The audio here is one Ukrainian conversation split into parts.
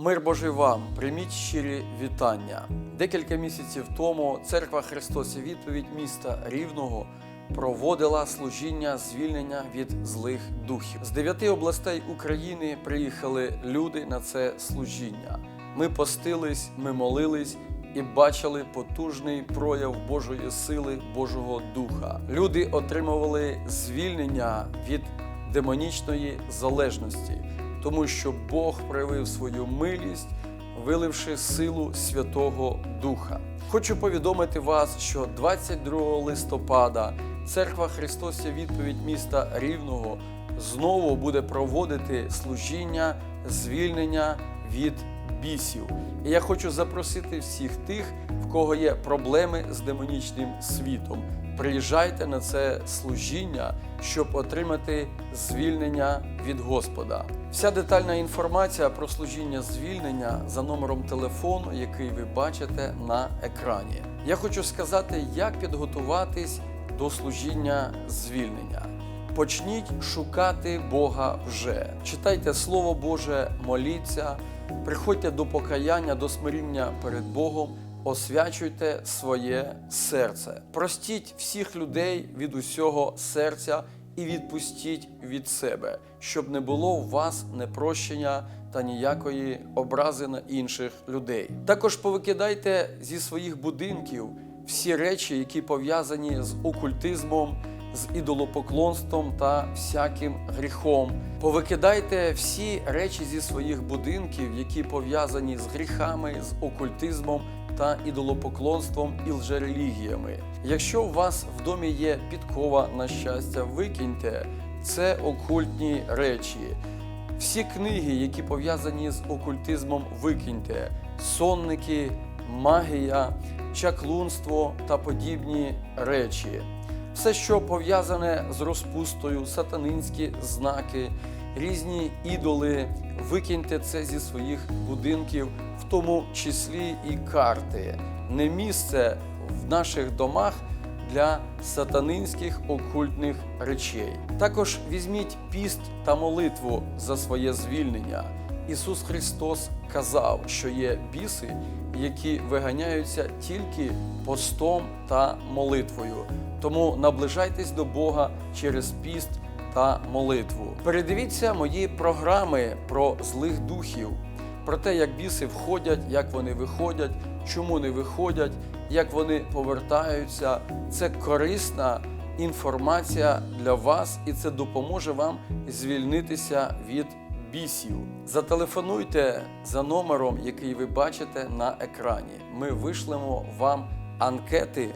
Мир Божий вам, прийміть щирі вітання. Декілька місяців тому церква Христос і відповідь міста Рівного проводила служіння звільнення від злих духів. З дев'яти областей України приїхали люди на це служіння. Ми постились, ми молились і бачили потужний прояв Божої сили, Божого Духа. Люди отримували звільнення від демонічної залежності, тому що Бог проявив свою милість, виливши силу Святого Духа. Хочу повідомити вас, що 22 листопада Церква Христос відповідь міста Рівного знову буде проводити служіння звільнення від бісів. І я хочу запросити всіх тих, в кого є проблеми з демонічним світом. Приїжджайте на це служіння, щоб отримати звільнення від Господа. Вся детальна інформація про служіння звільнення за номером телефону, який ви бачите на екрані. Я хочу сказати, як підготуватись до служіння звільнення. Почніть шукати Бога вже. Читайте Слово Боже, моліться, приходьте до покаяння, до смиріння перед Богом, освячуйте своє серце. Простіть всіх людей від усього серця і відпустіть від себе, щоб не було у вас непрощення та ніякої образи на інших людей. Також повикидайте зі своїх будинків всі речі, які пов'язані з окультизмом, з ідолопоклонством та всяким гріхом. Повикидайте всі речі зі своїх будинків, які пов'язані з гріхами, з окультизмом та ідолопоклонством і лжерелігіями. Якщо у вас в домі є підкова на щастя, викиньте це окультні речі. Всі книги, які пов'язані з окультизмом, викиньте: сонники, магія, чаклунство та подібні речі. Все, що пов'язане з розпустою, сатанинські знаки, різні ідоли, викиньте це зі своїх будинків, в тому числі і карти. Не місце в наших домах для сатанинських окультних речей. Також візьміть піст та молитву за своє звільнення. Ісус Христос казав, що є біси, які виганяються тільки постом та молитвою. Тому наближайтесь до Бога через піст та молитву. Передивіться мої програми про злих духів, про те, як біси входять, як вони виходять, чому не виходять, як вони повертаються. Це корисна інформація для вас, і це допоможе вам звільнитися від бісів. Зателефонуйте за номером, який ви бачите на екрані. Ми вишлемо вам анкети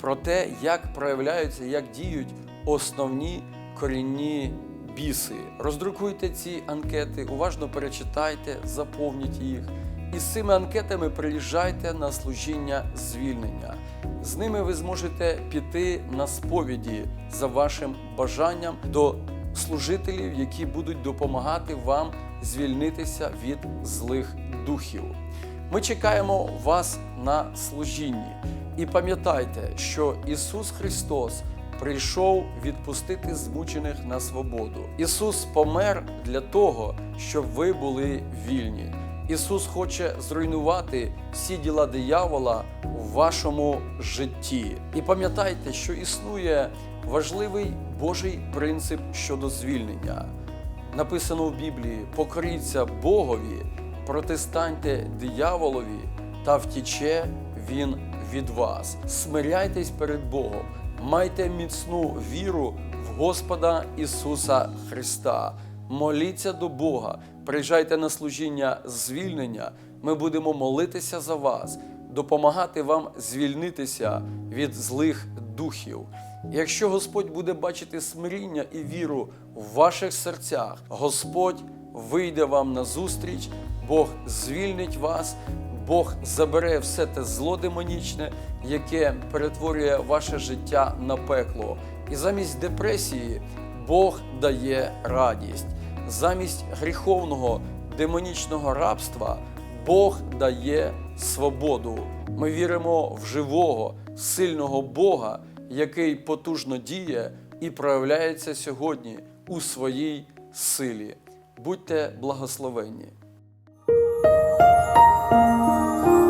про те, як проявляються, як діють основні корінні біси. Роздрукуйте ці анкети, уважно перечитайте, заповніть їх. І з цими анкетами приїжджайте на служіння звільнення. З ними ви зможете піти на сповіді за вашим бажанням до служителів, які будуть допомагати вам звільнитися від злих духів. Ми чекаємо вас на служінні. І пам'ятайте, що Ісус Христос прийшов відпустити змучених на свободу. Ісус помер для того, щоб ви були вільні. Ісус хоче зруйнувати всі діла диявола в вашому житті. І пам'ятайте, що існує важливий Божий принцип щодо звільнення. Написано в Біблії: покоріться Богові, протистаньте дияволові, та втіче Він від вас. Смиряйтесь перед Богом, майте міцну віру в Господа Ісуса Христа. Моліться до Бога, приїжджайте на служіння звільнення. Ми будемо молитися за вас, допомагати вам звільнитися від злих духів. Якщо Господь буде бачити смиріння і віру в ваших серцях, Господь вийде вам на зустріч, Бог звільнить вас, Бог забере все те зло демонічне, яке перетворює ваше життя на пекло. І замість депресії Бог дає радість. Замість гріховного демонічного рабства Бог дає свободу. Ми віримо в живого, сильного Бога, який потужно діє і проявляється сьогодні у своїй силі. Будьте благословенні! Música